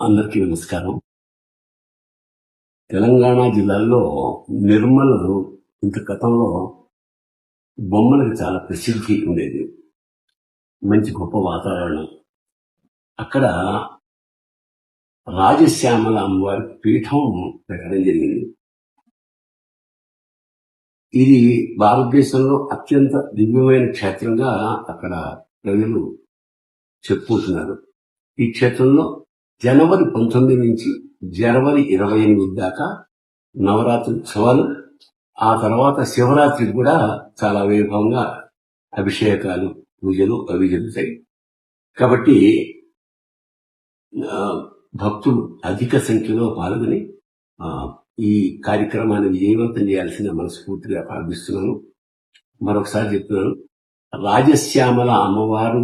అందరికీ నమస్కారం. తెలంగాణ జిల్లాలో నిర్మల్ ఇంత గతంలో బొమ్మలకు చాలా ప్రసిద్ధి ఉండేది. మంచి గొప్ప వాతావరణం. అక్కడ రాజశ్యామల అమ్మవారి పీఠం పెట్టడం జరిగింది. ఇది భారతదేశంలో అత్యంత దివ్యమైన క్షేత్రంగా అక్కడ ప్రజలు చెప్పుకుంటున్నారు ఈ క్షేత్రంలో జనవరి పంతొమ్మిది నుంచి జనవరి ఇరవై ఎనిమిది దాకా నవరాత్రి ఉత్సవాలు ఆ తర్వాత శివరాత్రి కూడా చాలా వైభవంగా అభిషేకాలు పూజలు అవి జరుగుతాయి. కాబట్టి భక్తులు అధిక సంఖ్యలో పాల్గొని ఈ కార్యక్రమాన్ని విజయవంతం చేయాల్సిన మనస్ఫూర్తిగా ప్రార్థిస్తున్నాను. మరొకసారి చెప్తున్నాను. రాజశ్యామల అమ్మవారు